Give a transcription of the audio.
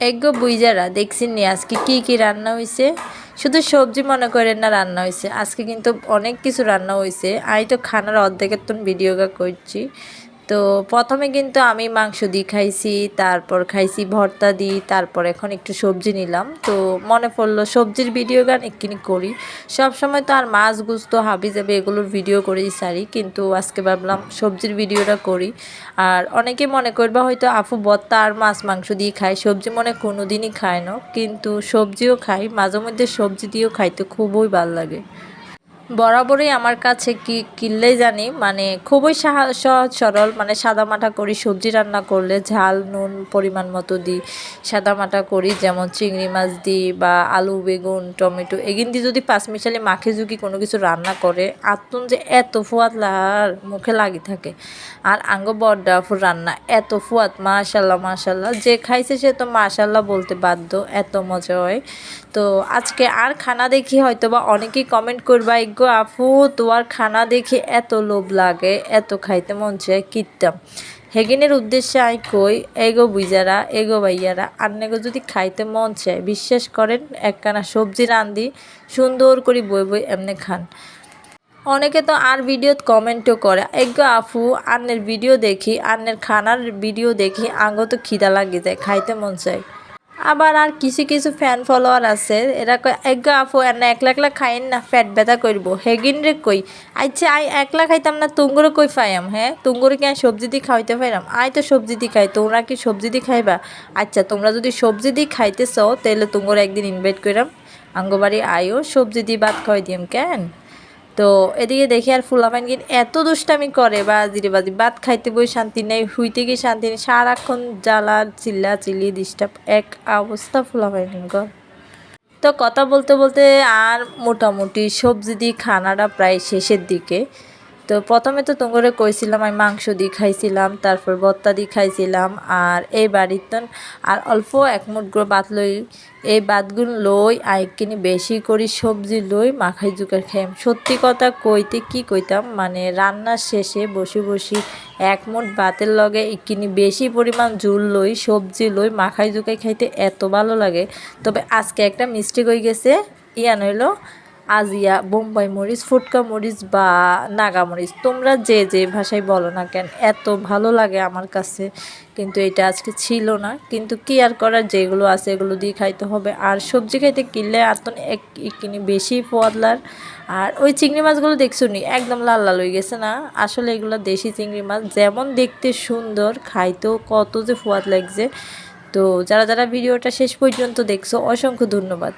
এগো বুইজারা, দেখছেন নি? আজকে কি কি রান্না হয়েছে শুধু সবজি মনে করেন না, রান্না হয়েছে আজকে কিন্তু অনেক কিছু রান্না হয়েছে আমি তো খানার অর্ধেকের তো ভিডিও করছি। তো প্রথমে কিন্তু আমি মাংস দিয়ে খাইছি, তারপর খাইছি ভর্তা দিই তারপর এখন একটু সবজি নিলাম। তো মনে পড়ল সবজির ভিডিও গান একটুখানি করি। সব সময় তো আর মাছ গুস্ত, হাবি যাবে এগুলোর ভিডিও করেই সারি, কিন্তু আজকে ভাবলাম সবজির ভিডিওটা করি। আর অনেকে মনে করবা হয়তো আফু ভর্তা আর মাছ মাংস দিয়ে খায়, সবজি মনে কোনো দিনই খায় না, কিন্তু সবজিও খাই, মাঝে মধ্যে সবজি দিয়েও খাইতে খুবই ভালো লাগে। বরাবরই আমার কাছে কি কিনলেই জানি মানে খুবই সহজ সরল মানে সাদামাটা করি, সবজি রান্না করলে ঝাল, নুন পরিমাণ মতো দিই সাদামাটা করি, যেমন চিংড়ি মাছ দিই বা আলু, বেগুন, টমেটো, এগিন দিয়ে যদি পাঁচ মিশালি মাখে ঝুঁকি কোনো কিছু রান্না করে আত্মন যে এত ফুয়াত লার মুখে লাগি থাকে। আর আঙ্গ বড্ডাফুর রান্না এত ফুয়াত মাশাল্লাহ মাশাল্লাহ, যে খাইছে সে তো মাশাল্লাহ বলতে বাধ্য, এত মজা হয় তো আজকে আর খানা দেখি হয়তো বা অনেকেই কমেন্ট করবা গো আফু তোমার খানা দেখে এত লোভ লাগে, এত খাইতে মন চায় কিতাম হেগিনের উদ্দেশ্যে আই কই এগো বুইজারা এগো ভাইয়ারা আন্নেগো যদি খাইতে মন চায়, বিশ্বাস করেন, একখানা সবজি রান্ধি, সুন্দর করে বই বই এমনি খান। অনেকে তো আর ভিডিওত কমেন্টও করে এগো আফু আন্নের ভিডিও দেখি, আন্নের খানার ভিডিও দেখি, আঙ্গ তো খিদা লাগে যায়, খাইতে মন চায়। আবার আর কিছু কিছু ফ্যান ফলোয়ার আছে, এরা কয় এক আফু এনে একলা একলা খাইন না ফ্যাট ব্যথা করব। হেগিন রে কই? আচ্ছা আই একলা খাইতাম না তুঙ্গুরে কই ফাইম হ্যাঁ? তুঙ্গুরে কি সবজি দিয়ে খাইতে পাইরাম? আই তো সবজি দিয়ে খাই, তোমরা কি সবজি দিয়ে খাইবা? আচ্ছা তোমরা যদি সবজি দিয়ে খাইতেছ তাহলে তুঙ্গুরে একদিন ইনভাইট করিলাম আঙ্গবাড়ি আইও সবজি দিয়ে ভাত খাওয়াই দিম কেন? তো এদিকে দেখি আর ফুলাফাইন কিন্তু এত দুষ্টামি করে, বা জিরে বাজি, ভাত খাইতে বই শান্তি নেই হুইতে গিয়ে শান্তি নেই, সারাক্ষণ জ্বালা চিল্লা চিল্লি ডিস্টার্ব এক অবস্থা ফুলাফাইন কর তো কথা বলতে বলতে আর মোটামুটি সবজি দিয়ে খানাটা প্রায় শেষের দিকে। তো প্রথমে তো তোমরা কইছিলাম আমি মাংস দিয়ে খাইছিলাম, তারপর বত্তা দিয়ে খাইছিলাম, আর এই বাড়ির আর অল্প এক মুঠ করে ভাত লই, এই ভাতগুলো লই কিনি বেশি করি সবজি লই মাখাই জুকার খাইম। সত্যি কথা কইতে কি কইতাম মানে রান্নার শেষে বসে বসি এক মুঠ ভাতের লগে কিনি বেশি পরিমাণ ঝুল লই, সবজি লই মাখাই জুকাই খাইতে এত ভালো লাগে। তবে আজকে একটা মিস্টেক হয়ে গেছে, ইয়ান হইল আজিয়া, বোম্বাই মরিচ, ফুটকা মরিচ বা নাগা মরিচ, তোমরা যে যে ভাষায় বলো না কেন, এত ভালো লাগে আমার কাছে। কিন্তু এটা আজকে ছিল না। কিন্তু কি আর করার, যেগুলো আছে এগুলো দিয়ে খাইতে হবে। আর সবজি খাইতে কিনলে তো এক কিনি বেশি পোয়াদলার আর ওই চিংড়ি মাছগুলো দেখছ নি? একদম লাল লাল হয়ে গেছে না? আসলে এগুলো দেশি চিংড়ি মাছ, যেমন দেখতে সুন্দর, খাইতেও কত যে ফোয়াদ লাগছে। তো যারা যারা ভিডিওটা শেষ পর্যন্ত দেখছ, অসংখ্য ধন্যবাদ।